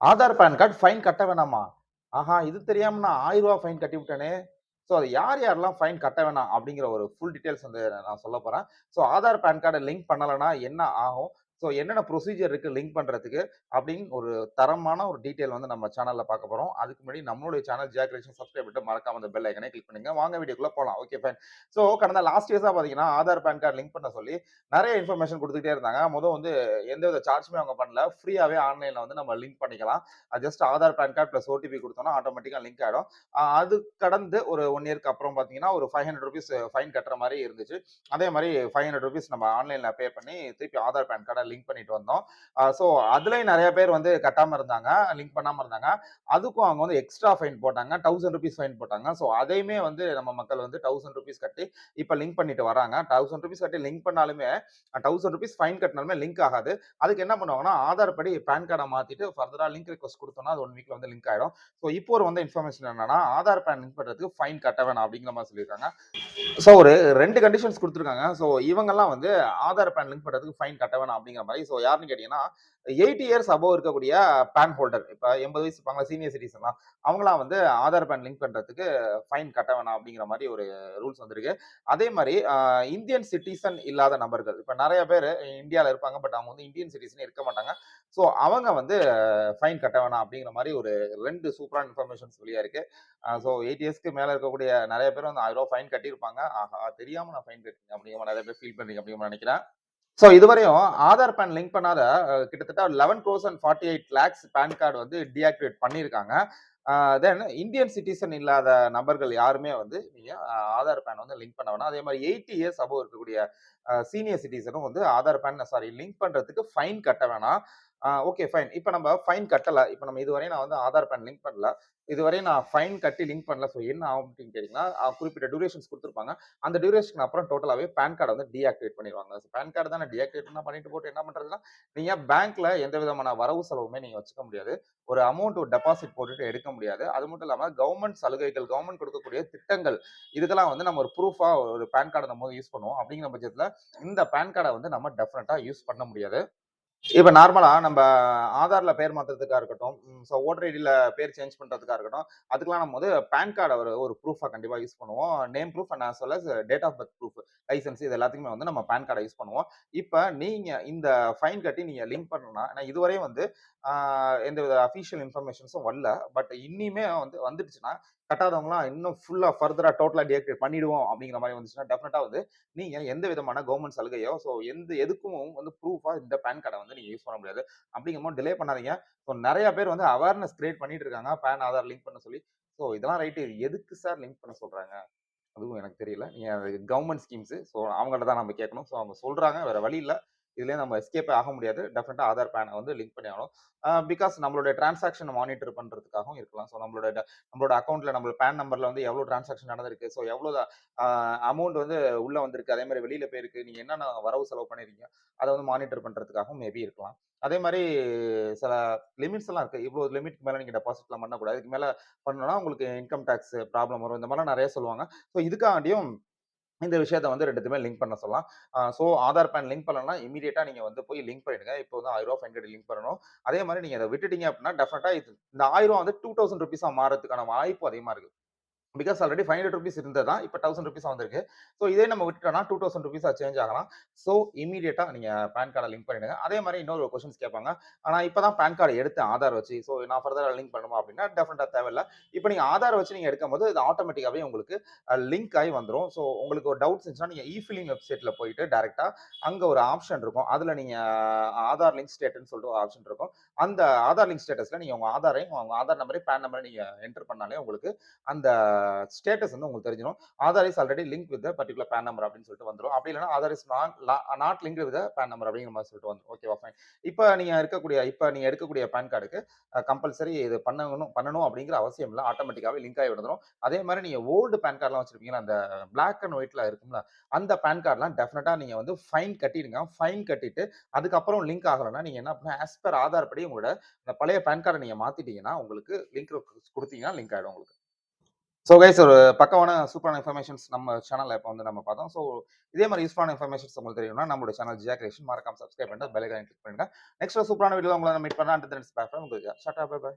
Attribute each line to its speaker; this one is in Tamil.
Speaker 1: ஆதார், பேன் கார்டு ஃபைன் கட்ட வேணாமா? ஆஹா! இது தெரியாம நான் ஆயிரம் ரூபா ஃபைன் கட்டி விட்டேனே! ஸோ, அது யார் யாரெல்லாம் ஃபைன் கட்ட வேணாம் அப்படிங்கிற ஒரு ஃபுல் டீட்டெயில்ஸ் வந்து நான் சொல்ல போறேன். ஸோ, ஆதார், பேன் கார்டை லிங்க் பண்ணலைன்னா என்ன ஆகும்? ஸோ, என்னென்ன ப்ரொசீஜர் இருக்குது லிங்க் பண்ணுறதுக்கு அப்படின்னு ஒரு தரமான ஒரு டீட்டெயில் வந்து நம்ம சேனலில் பார்க்க போகிறோம் அதுக்கு முன்னாடி நம்மளுடைய சேனல் ஜியா கிரியேஷன் சப்ஸ்கிரைப் பண்ணிட்டு மறக்காம அந்த பெல் ஐக்கனே கிளிக் பண்ணுங்க. வாங்க வீடியோக்குள்ள போகலாம் ஓகே ஃபைன். ஸோ, கடந்த லாஸ்ட் இயர்ஸாக பார்த்தீங்கன்னா, ஆதார், பேன் கார்டு லிங்க் பண்ண சொல்லி நிறைய இன்ஃபர்மேஷன் கொடுத்துட்டே இருந்தாங்க. மொதல் வந்து எந்த வித சார்ஜுமே அவங்க பண்ணல. ஃப்ரீயாகவே ஆன்லைனில் வந்து நம்ம லிங்க் பண்ணிக்கலாம். அது just Aadhaar, PAN card plus OTP கொடுத்தோம்னா ஆட்டோமேட்டிக்காக லிங்க் ஆகிடும் அது கடந்து ஒரு ஒன் இயர்க்கு அப்புறம் பார்த்தீங்கன்னா, ஒரு ஃபைவ் ஹண்ட்ரட் ருபீஸ் ஃபைன் கட்டுற மாதிரி இருந்துச்சு. அதே மாதிரி ஃபைவ் ஹண்ட்ரட் ருபீஸ் நம்ம ஆன்லைனில் பே பண்ணி திருப்பி ஆதார், பேன் கார்டை லிங்க் பண்ணிட்டு வந்தோம். ஸோ, அதுலேயும் நிறைய பேர் வந்து கட்டாமல் இருந்தாங்க. லிங்க் பண்ணாமல் இருந்தாங்க. அதுக்கும் அவங்க வந்து எக்ஸ்ட்ரா ஃபைன் போட்டாங்க. தௌசண்ட் ருபீஸ் ஃபைன் போட்டாங்க. ஸோ, அதையுமே வந்து நம்ம மக்கள் வந்து தௌசண்ட் ருபீஸ் கட்டி இப்போ லிங்க் பண்ணிட்டு வராங்க. தௌசண்ட் ருபீஸ் கட்டி லிங்க் பண்ணாலுமே தௌசண்ட் ருபீஸ் ஃபைன் கட்டினாலுமே லிங்க் ஆகாது. அதுக்கு என்ன பண்ணுவாங்கன்னா, ஆதார் படி பேன் கார்டை மாற்றிட்டு ஃபர்தராக லிங்க் ரிக்வஸ்ட் கொடுத்தோன்னா அது ஒன் வீக்கில் வந்து லிங்க் ஆயிடும். ஸோ, இப்போ ஒரு வந்து இன்ஃபர்மேஷன் என்னன்னா, ஆதார், பேன் லிங்க் பண்ணுறதுக்கு ஃபைன் கட்ட வேணாம் அப்படிங்கிற மாதிரி சொல்லியிருக்காங்க. ஸோ, ஒரு ரெண்டு கண்டிஷன்ஸ் கொடுத்துருக்காங்க ஸோ, இவங்கலாம் வந்து ஆதார், பேன் லிங்க் பண்ணுறதுக்கு ஃபைன் கட்ட வேணாம் அப்படிங்கிற மாரி. ஸோ, யாருன்னு கேட்டீங்கன்னா, 80 இயர்ஸ் அபோவ் இருக்கக்கூடிய பேன் ஹோல்டர். இப்போ எண்பது வயசு இருப்பாங்க சீனியர் சிட்டிசன்லாம். அவங்களாம் வந்து ஆதார், பேன் லிங்க் பண்றதுக்கு ஃபைன் கட்ட வேணாம் அப்படிங்கிற மாதிரி ஒரு ரூல்ஸ் வந்திருக்கு. அதே மாதிரி இந்தியன் சிட்டிசன் இல்லாத நபர்கள். இப்போ நிறைய பேர் இந்தியாவில் இருப்பாங்க. பட் அவங்க வந்து இந்தியன் சிட்டிசனே இருக்க மாட்டாங்க. ஸோ, அவங்க வந்து ஃபைன் கட்ட வேணாம் அப்படிங்கிற மாதிரி ஒரு ரெண்டு சூப்பரான இன்ஃபர்மேஷன்ஸ் வெளியாக இருக்கு. ஸோ, 80 இயர்ஸ்க்கு மேலே இருக்கக்கூடிய நிறைய பேர் வந்து ஆயிரம் ரூபா ஃபைன் கட்டியிருப்பாங்க. ஆஹா! தெரியாமல் நான் ஃபைன் கட்டிங்க அப்படிங்கிற மாரி பேர் ஃபீல் பண்ணுறீங்க அப்படிங்கிற நினைக்கிறேன் ஸோ, இதுவரையும் ஆதார், பேன் லிங்க் பண்ணாத கிட்டத்தட்ட eleven blouse and forty eight lakhs PAN card வந்து டீஆக்டிவேட் பண்ணியிருக்காங்க. தென் இந்தியன் சிட்டிசன் இல்லாத நபர்கள் யாருமே வந்து நீங்கள் ஆதார், பேன் வந்து லிங்க் பண்ண வேணாம். அதே மாதிரி எயிட்டி இயர்ஸ் அபோவ் இருக்கக்கூடிய சீனியர் சிட்டிசனும் வந்து ஆதார், பேன் சாரி லிங்க் பண்ணுறதுக்கு ஃபைன் கட்ட வேணாம். Okay fine. இப்போ நம்ம ஃபைன் கட்டலை இப்போ நம்ம இதுவரையும் நான் வந்து ஆதார், பேன் லிங்க் பண்ணல. இதுவரையும் நான் ஃபைன் கட்டி லிங்க் பண்ணல. ஸோ, என்ன ஆகும் அப்படின்னு கேட்டிங்கன்னா குறிப்பிட்ட டியூரேஷன்ஸ் கொடுத்துருப்பாங்க அந்த டியூரேஷனுக்கு அப்புறம் டோட்டலாகவே பேன் கார்டை வந்து டீஆக்டிவேட் பண்ணிடுவாங்க ஸோ, பேன் கார்டு தானே டீஆக்டிவேட் பண்ணால் பண்ணிட்டு போட்டு என்ன பண்ணுறதுன்னா நீங்கள் பேங்க்கில் எந்த விதமான வரவு செலவுமே நீங்கள் வச்சுக்க முடியாது. ஒரு அமௌண்ட் ஒரு டெபாசிட் போட்டுட்டு எடுக்க முடியாது. அது மட்டும் இல்லாமல் கவர்மெண்ட் சலுகைகள், கவர்மெண்ட் கொடுக்கக்கூடிய திட்டங்கள் இதுக்கெல்லாம் வந்து நம்ம ஒரு ப்ரூஃபாக ஒரு பேன் கார்டு நம்ம யூஸ் பண்ணுவோம். அப்படிங்கிற பட்சத்தில் இந்த பேன் கார்டை வந்து நம்ம டெஃபினட்டாக யூஸ் பண்ண முடியாது. இப்போ நார்மலா நம்ம ஆதார்ல பேர் மாத்துறதுக்கா இருக்கட்டும், ஸோ வோட்டர் ஐடியில பேர் சேஞ்ச் பண்றதுக்கா இருக்கட்டும், அதுக்கெல்லாம் நம்ம வந்து பான் கார்டை ஒரு ஒரு ப்ரூஃபா கண்டிப்பா யூஸ் பண்ணுவோம். Name proof and as well as date of birth proof, licence இது எல்லாத்துக்குமே வந்து நம்ம பேன் கார்டை யூஸ் பண்ணுவோம். இப்போ நீங்கள் இந்த ஃபைன் கட்டி நீங்கள் லிங்க் பண்ணணும்னா, நான் இதுவரையும் வந்து எந்த எந்தவித அஃபிஷியல் இன்ஃபர்மேஷன்ஸும் வரல. பட் இனிமே வந்து வந்துடுச்சுன்னா, கட்டாதவங்களாம் இன்னும் ஃபுல்லாக ஃபர்தராக டோட்டலாக டீஆக்டிவேட் பண்ணிடுவோம் அப்படிங்கிற மாதிரி வந்துச்சுன்னா, டெஃபினட்டாக வந்து நீங்கள் எந்த விதமான கவர்மெண்ட் சலுகையோ, ஸோ எந்த எதுக்கும் வந்து ப்ரூஃபாக இந்த பேன் கார்டை வந்து நீங்கள் யூஸ் பண்ண முடியாது. அப்படிங்கும்போது டிலே பண்ணாதீங்க. ஸோ, நிறைய பேர் வந்து அவேர்னஸ் கிரியேட் பண்ணிட்டு இருக்காங்க. பேன் ஆதார் லிங்க் பண்ண சொல்லி. ஸோ, இதெல்லாம் ரைட்டு எதுக்கு சார் லிங்க் பண்ண சொல்கிறாங்க அதுவும் எனக்கு தெரியல. நீங்கள் அது கவர்மெண்ட் ஸ்கீம்ஸு ஸோ, அவங்கள்ட்ட தான் நம்ம கேட்கணும். ஸோ, அவங்க சொல்கிறாங்க வேறு வழி இல்லை இதுலேயே நம்ம எஸ்கேப்பே ஆக முடியாது. டெஃபினட்டாக ஆதார், பேனை வந்து லிங்க் பண்ணி ஆகணும். பிகாஸ் நம்மளுடைய டிரான்சாக்ஷன் மானிட்டர் பண்ணுறதுக்காகவும் இருக்கலாம். ஸோ, நம்மளோட நம்மளோட அக்கௌண்ட்டில் நம்ம பேன் நம்பரில் வந்து எவ்வளோ டிரான்சாக்ஷன் நடந்திருக்கு. ஸோ, எவ்வளோ அமௌண்ட் வந்து உள்ளே வந்திருக்கு. அதே மாதிரி வெளியில் போயிருக்கு. நீங்கள் என்னென்ன வரவு செலவு பண்ணியிருக்கீங்க. அதை வந்து மானிட்டர் பண்ணுறதுக்காகவும் மேபி இருக்கலாம். அதே மாதிரி சில லிமிட்ஸ் எல்லாம் இருக்கு. இவ்வளோ லிமிட்க்கு மேலே நீங்கள் டெபாசிட்லாம் பண்ணக்கூடாது. இதுக்கு மேலே பண்ணோன்னா உங்களுக்கு இன்கம் டேக்ஸ் ப்ராப்ளம் வரும். இந்த மாதிரிலாம் நிறைய சொல்லுவாங்க. ஸோ, இதுக்காண்டியும் இந்த விஷயத்த வந்து ரெண்டுத்துமே லிங்க் பண்ண சொல்லலாம். ஸோ, ஆதார், பேன் லிங்க் பண்ணலன்னா இமீடியட்டாக நீங்க வந்து போய் லிங்க் பண்ணிடுங்க. இப்போ வந்து ஆயிரம் ரூபா ஃபைன் கட்டி லிங்க் பண்ணணும். அதே மாதிரி நீங்க அதை விட்டுட்டீங்க அப்படின்னா, டெஃபினட்டாக இது இந்த ரூ. 1000 வந்து ரூ. 2000 மாறுறதுக்கான வாய்ப்பு அதிகமா இருக்கு. Because already five hundred rupees இருந்தது தான். இப்போ தௌசண்ட் ருபீஸ் வந்திருக்கு. ஸோ, இதே நம்ம விட்டுட்டோம்னா ரூ. 2000 சேஞ்ச் ஆகலாம். ஸோ, இமீடியட்டாக நீங்கள் பேன் கார்டை லிங்க் பண்ணிடுங்க. அதே மாதிரி இன்னொரு கொஸ்டின்ஸ் கேட்பாங்க. ஆனால் இப்போ தான் பேன் கார்டு எடுத்தேன் ஆதார் வச்சு. ஸோ, நான் ஃபர்தராக லிங்க் பண்ணணுமா அப்படின்னா, டெஃபினட்டா தேவையில்லை இப்போ நீங்கள் ஆதார் வச்சு நீங்கள் எடுக்கும்போது இது ஆட்டோமேட்டிக்காகவே உங்களுக்கு லிங்க் ஆகி வந்துடும் ஸோ, உங்களுக்கு ஒரு டவுட்ஸ் இருந்துச்சுன்னா, நீங்கள் இ ஃபில்லிங் வெப்சைட்டில் போயிட்டு டேரெக்டாக அங்கே ஒரு ஆப்ஷன் இருக்கும். அதில் நீங்கள் ஆதார் லிங்க் ஸ்டேட்டஸ்ன்னு சொல்லிட்டு ஒரு ஆப்ஷன் இருக்கும். அந்த ஆதார் லிங்க் ஸ்டேட்டஸில் நீங்கள் உங்கள் ஆதாரையும், உங்கள் ஆதார் நம்பரையும், பேன் நம்பரையும் நீங்கள் என்டர் பண்ணாலே உங்களுக்கு அந்த ஸ்டேட்டஸ் வந்து உங்களுக்கு தெரிஞ்சிடும் Aadhaar is already link with the particular number அப்படின்னு சொல்லிட்டு வந்துடும் அப்படி இல்லைனா Aadhaar is not law not link with PAN number அப்படிங்கிற மாதிரி சொல்லிட்டு வந்துடும் ஓகேவா ஃபைன். இப்போ நீங்க இருக்கக்கூடிய இப்போ நீங்க எடுக்கக்கூடிய பேன் கார்டுக்கு கம்பல்சரி இது பண்ணணும் பண்ணணும் அப்படிங்கிற அவசியம் இல்லை ஆட்டோமேட்டிக்காவே லிங்க் ஆகி வந்துரும். அதே மாதிரி நீங்க ஓல்டு பேன் கார்டெலாம் வச்சிருப்பீங்களா அந்த பிளாக் அண்ட் ஒயிட்ல இருக்கும்ல, அந்த பேன் கார்டெலாம் டெஃபினட்டா நீங்க வந்து ஃபைன் கட்டிடுங்க. ஃபைன் கட்டிட்டு அதுக்கப்புறம் லிங்க் ஆகலைன்னா நீங்க என்ன பண்ணணும், ஆஸ் பர் ஆதார் படி உங்களோட அந்த பழைய பேன் கார்டை நீங்க மாத்திட்டீங்கன்னா, உங்களுக்கு லிங்க் கொடுத்தீங்கன்னா லிங்க் ஆயிடும் உங்களுக்கு. ஸோ கைஸ் ஒரு பக்கமான சூப்பரான இன்ஃபர்மேஷன்ஸ் நம்ம சேனலில் இப்போ வந்து நம்ம பார்த்தோம். ஸோ இதே மாதிரி யூஸ்ஃபுல்லான இன்ஃபர்மேஷன்ஸ் உங்களுக்கு தெரியும்னா நம்மளோட சேனல் ஜியா கிரியேஷன் மறக்காம சப்ஸ்கிரைப் பண்ணிட்டு பெல் ஐகான் கிளிக் பண்ணுங்க. நெக்ஸ்ட் சூப்பரான வீடியோ உங்களை மீட் பண்ணலாம் and then it's bye from bye bye.